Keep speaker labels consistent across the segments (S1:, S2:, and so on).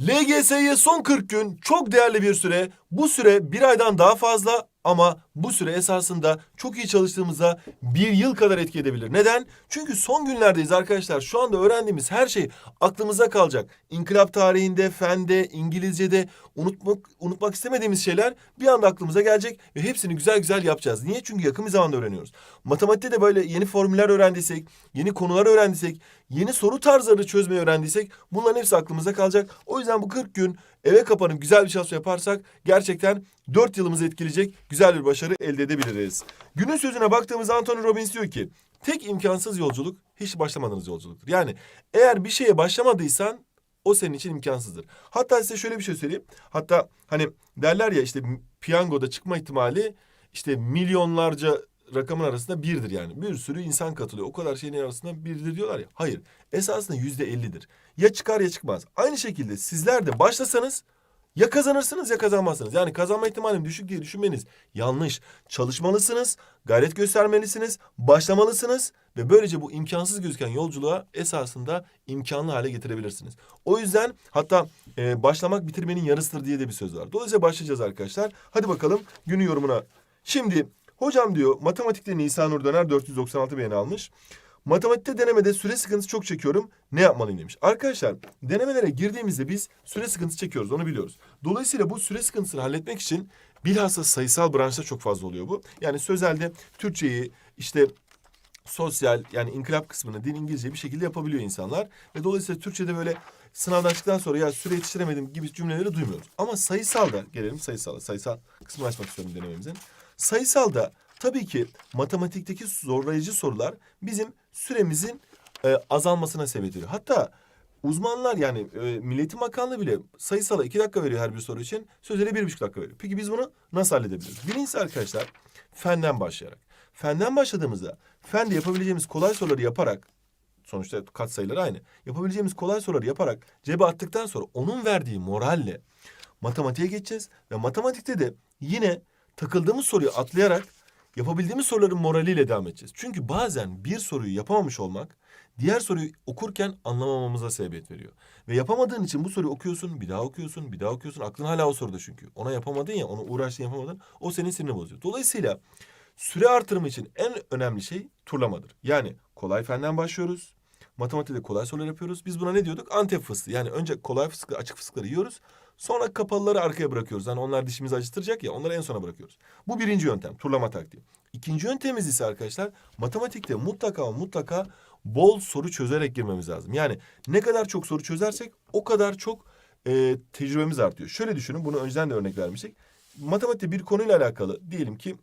S1: LGS'ye son 40 gün çok değerli bir süre. Bu süre bir aydan daha fazla ama bu süre esasında çok iyi çalıştığımızda bir yıl kadar etki edebilir. Neden? Çünkü son günlerdeyiz arkadaşlar. Şu anda öğrendiğimiz her şey aklımıza kalacak. İnkılap tarihinde, fende, İngilizce'de unutmak, unutmak istemediğimiz şeyler bir anda aklımıza gelecek ve hepsini güzel güzel yapacağız. Niye? Çünkü yakın bir zamanda öğreniyoruz. Matematikte de böyle yeni formüller öğrendiysek, yeni konular öğrendiysek, yeni soru tarzları çözmeyi öğrendiysek bunların hepsi aklımıza kalacak. O yüzden bu 40 gün eve kapanıp güzel bir çalışma yaparsak gerçekten 4 yılımızı etkileyecek güzel bir başarı elde edebiliriz. Günün sözüne baktığımızda Anthony Robbins diyor ki tek imkansız yolculuk hiç başlamadığınız yolculuktur. Yani eğer bir şeye başlamadıysan o senin için imkansızdır. Hatta size şöyle bir şey söyleyeyim. Hatta hani derler ya işte piyangoda çıkma ihtimali işte milyonlarca rakamın arasında birdir yani. Bir sürü insan katılıyor. O kadar şeyin arasında birdir diyorlar ya. Hayır. Esasında yüzde ellidir. Ya çıkar ya çıkmaz. Aynı şekilde sizler de başlasanız ya kazanırsınız ya kazanmazsınız. Yani kazanma ihtimalim düşük diye düşünmeniz yanlış. Çalışmalısınız, gayret göstermelisiniz, başlamalısınız ve böylece bu imkansız gözüken yolculuğa esasında imkanlı hale getirebilirsiniz. O yüzden hatta e, başlamak bitirmenin yarısıdır diye de bir söz var. Dolayısıyla başlayacağız arkadaşlar. Hadi bakalım günün yorumuna. Şimdi hocam diyor matematikte Nisan Nur Döner 496 beğeni almış. Matematikte denemede süre sıkıntısı çok çekiyorum. Ne yapmalıyım demiş. Arkadaşlar denemelere girdiğimizde biz süre sıkıntısı çekiyoruz onu biliyoruz. Dolayısıyla bu süre sıkıntısını halletmek için bilhassa sayısal branşta çok fazla oluyor bu. Yani sözelde Türkçeyi işte sosyal yani inkılap kısmını din İngilizce bir şekilde yapabiliyor insanlar. Ve dolayısıyla Türkçe'de böyle sınavdan çıktıktan sonra ya süre yetiştiremedim gibi cümleleri duymuyoruz. Ama sayısalda gelelim sayısala. Sayısal kısmını açmak istiyorum denememizin. Sayısalda tabii ki matematikteki zorlayıcı sorular bizim süremizin e, azalmasına sebep ediyor. Hatta uzmanlar yani e, Milletin Bakanlığı bile sayısala iki dakika veriyor her bir soru için. Sözele bir buçuk dakika veriyor. Peki biz bunu nasıl halledebiliriz? Birincisi arkadaşlar fenden başlayarak. Fenden başladığımızda fende yapabileceğimiz kolay soruları yaparak sonuçta katsayıları aynı. Yapabileceğimiz kolay soruları yaparak cebe attıktan sonra onun verdiği moralle matematiğe geçeceğiz ve matematikte de yine takıldığımız soruyu atlayarak yapabildiğimiz soruların moraliyle devam edeceğiz. Çünkü bazen bir soruyu yapamamış olmak diğer soruyu okurken anlamamamıza sebebiyet veriyor. Ve yapamadığın için bu soruyu okuyorsun, bir daha okuyorsun, bir daha okuyorsun. Aklın hala o soruda çünkü. Ona yapamadın ya, onu uğraştın yapamadın. O senin sinirini bozuyor. Dolayısıyla süre artırımı için en önemli şey turlamadır. Yani kolay fenden başlıyoruz. Matematikte kolay sorular yapıyoruz. Biz buna ne diyorduk? Antep fıstığı. Yani önce kolay fıstığı, açık fıstıkları yiyoruz. Sonra kapalıları arkaya bırakıyoruz. Yani onlar dişimizi acıtıracak ya onları en sona bırakıyoruz. Bu birinci yöntem turlama taktiği. İkinci yöntemimiz ise arkadaşlar matematikte mutlaka mutlaka bol soru çözerek girmemiz lazım. Yani ne kadar çok soru çözersek o kadar çok e, tecrübemiz artıyor. Şöyle düşünün bunu önceden de örnek vermiştik. Matematikte bir konuyla alakalı diyelim ki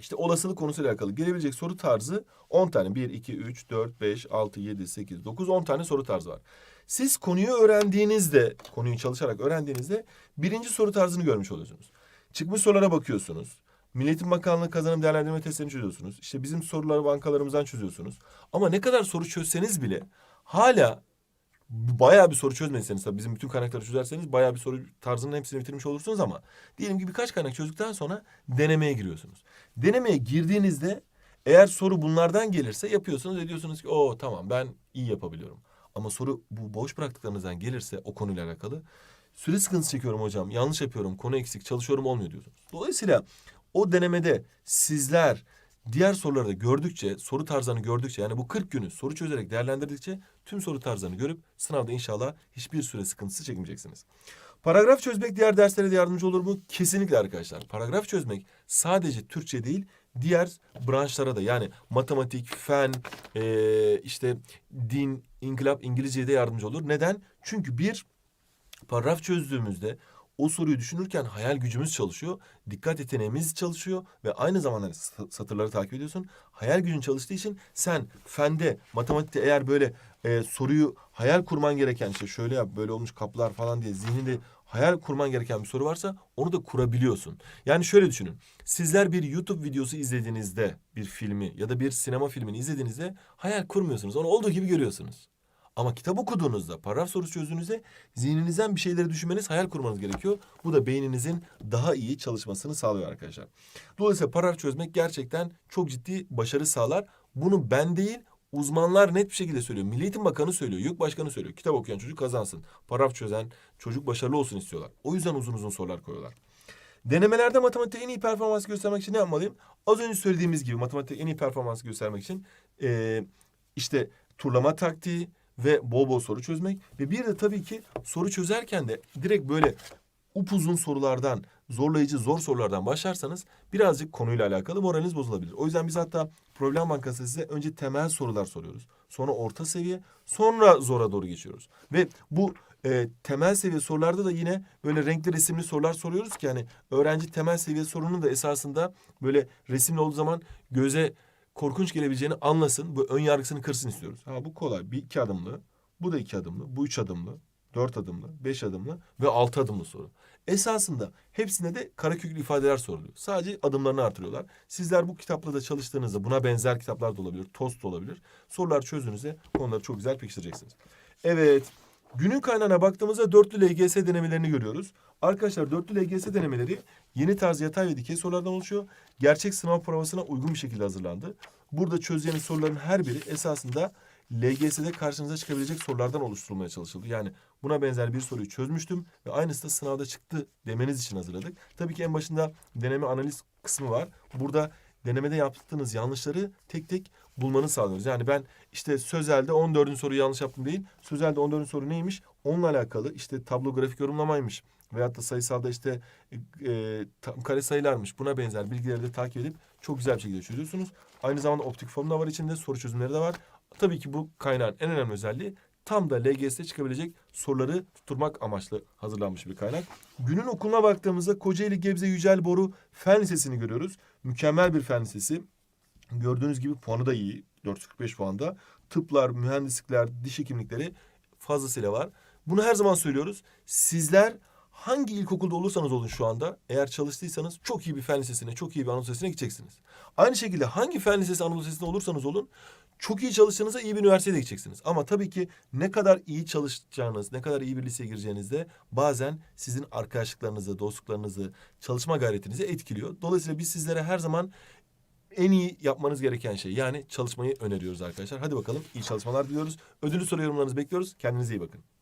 S1: işte olasılık konusuyla alakalı gelebilecek soru tarzı 10 tane. 1, 2, 3, 4, 5, 6, 7, 8, 9, 10 tane soru tarzı var. Siz konuyu öğrendiğinizde, konuyu çalışarak öğrendiğinizde birinci soru tarzını görmüş oluyorsunuz. Çıkmış sorulara bakıyorsunuz. Milletin Bakanlığı kazanım değerlendirme testlerini çözüyorsunuz. İşte bizim soruları bankalarımızdan çözüyorsunuz. Ama ne kadar soru çözseniz bile hala bayağı bir soru çözmediyseniz tabii bizim bütün kaynakları çözerseniz bayağı bir soru tarzının hepsini bitirmiş olursunuz ama diyelim ki birkaç kaynak çözdükten sonra denemeye giriyorsunuz. Denemeye girdiğinizde eğer soru bunlardan gelirse yapıyorsunuz ve diyorsunuz ki o tamam ben iyi yapabiliyorum. Ama soru bu boş bıraktıklarınızdan gelirse o konuyla alakalı süre sıkıntısı çekiyorum hocam yanlış yapıyorum konu eksik çalışıyorum olmuyor diyorsunuz. Dolayısıyla o denemede sizler diğer soruları da gördükçe, soru tarzlarını gördükçe yani bu 40 günü soru çözerek değerlendirdikçe tüm soru tarzlarını görüp sınavda inşallah hiçbir süre sıkıntısı çekmeyeceksiniz. Paragraf çözmek diğer derslere de yardımcı olur mu? Kesinlikle arkadaşlar. Paragraf çözmek sadece Türkçe değil, diğer branşlara da yani matematik, fen, eee, işte din, inkılap, İngilizceye de yardımcı olur. Neden? Çünkü bir paragraf çözdüğümüzde o soruyu düşünürken hayal gücümüz çalışıyor. Dikkat yeteneğimiz çalışıyor ve aynı zamanda sa- satırları takip ediyorsun. Hayal gücün çalıştığı için sen fende, matematikte eğer böyle e, soruyu hayal kurman gereken işte şöyle yap böyle olmuş kaplar falan diye zihninde hayal kurman gereken bir soru varsa onu da kurabiliyorsun. Yani şöyle düşünün. Sizler bir YouTube videosu izlediğinizde bir filmi ya da bir sinema filmini izlediğinizde hayal kurmuyorsunuz. Onu olduğu gibi görüyorsunuz. Ama kitap okuduğunuzda, paragraf sorusu çözdüğünüzde zihninizden bir şeyleri düşünmeniz, hayal kurmanız gerekiyor. Bu da beyninizin daha iyi çalışmasını sağlıyor arkadaşlar. Dolayısıyla paragraf çözmek gerçekten çok ciddi başarı sağlar. Bunu ben değil, Uzmanlar net bir şekilde söylüyor. Milli Eğitim Bakanı söylüyor. YÖK Başkanı söylüyor. Kitap okuyan çocuk kazansın. Paraf çözen çocuk başarılı olsun istiyorlar. O yüzden uzun uzun sorular koyuyorlar. Denemelerde matematikte en iyi performans göstermek için ne yapmalıyım? Az önce söylediğimiz gibi matematikte en iyi performans göstermek için eee, işte turlama taktiği ve bol bol soru çözmek ve bir de tabii ki soru çözerken de direkt böyle upuzun sorulardan, zorlayıcı zor sorulardan başlarsanız birazcık konuyla alakalı moraliniz bozulabilir. O yüzden biz hatta problem bankası size önce temel sorular soruyoruz. Sonra orta seviye, sonra zora doğru geçiyoruz. Ve bu e, temel seviye sorularda da yine böyle renkli resimli sorular soruyoruz ki hani öğrenci temel seviye sorunun da esasında böyle resimli olduğu zaman göze korkunç gelebileceğini anlasın. Bu ön yargısını kırsın istiyoruz. Ha bu kolay. Bir iki adımlı. Bu da iki adımlı. Bu üç adımlı. Dört adımlı. Beş adımlı. Ve altı adımlı soru. Esasında hepsinde de kareköklü ifadeler soruluyor. Sadece adımlarını artırıyorlar. Sizler bu kitapla da çalıştığınızda buna benzer kitaplar da olabilir. Tost da olabilir. Sorular çözdüğünüzde konuları çok güzel pekiştireceksiniz. Evet. Günün kaynağına baktığımızda dörtlü LGS denemelerini görüyoruz. Arkadaşlar dörtlü LGS denemeleri yeni tarz yatay ve dikey sorulardan oluşuyor. Gerçek sınav provasına uygun bir şekilde hazırlandı. Burada çözeceğiniz soruların her biri esasında LGS'de karşınıza çıkabilecek sorulardan oluşturulmaya çalışıldı. Yani buna benzer bir soruyu çözmüştüm ve aynısı da sınavda çıktı demeniz için hazırladık. Tabii ki en başında deneme analiz kısmı var. Burada denemede yaptığınız yanlışları tek tek bulmanı sağlıyoruz. Yani ben işte sözelde 14. soruyu yanlış yaptım değil. Sözelde 14. soru neymiş? Onunla alakalı işte tablo grafik yorumlamaymış. Veyahut da sayısalda işte e, tam kare sayılarmış. Buna benzer bilgileri de takip edip çok güzel bir şekilde çözüyorsunuz. Aynı zamanda optik form da var içinde. Soru çözümleri de var. Tabii ki bu kaynağın en önemli özelliği tam da LGS'de çıkabilecek soruları tutturmak amaçlı hazırlanmış bir kaynak. Günün okuluna baktığımızda Kocaeli Gebze Yücel Boru Fen Lisesi'ni görüyoruz. Mükemmel bir fen lisesi. Gördüğünüz gibi puanı da iyi. 445 puanda. Tıplar, mühendislikler, diş hekimlikleri fazlasıyla var. Bunu her zaman söylüyoruz. Sizler hangi ilkokulda olursanız olun şu anda eğer çalıştıysanız çok iyi bir fen lisesine, çok iyi bir Anadolu Lisesi'ne gideceksiniz. Aynı şekilde hangi fen lisesi Anadolu Lisesi'nde olursanız olun çok iyi çalıştığınızda iyi bir üniversiteye de gideceksiniz. Ama tabii ki ne kadar iyi çalışacağınız, ne kadar iyi bir liseye gireceğinizde bazen sizin arkadaşlıklarınızı, dostluklarınızı, çalışma gayretinizi etkiliyor. Dolayısıyla biz sizlere her zaman en iyi yapmanız gereken şey yani çalışmayı öneriyoruz arkadaşlar. Hadi bakalım iyi çalışmalar diliyoruz. Ödülü soru yorumlarınızı bekliyoruz. Kendinize iyi bakın.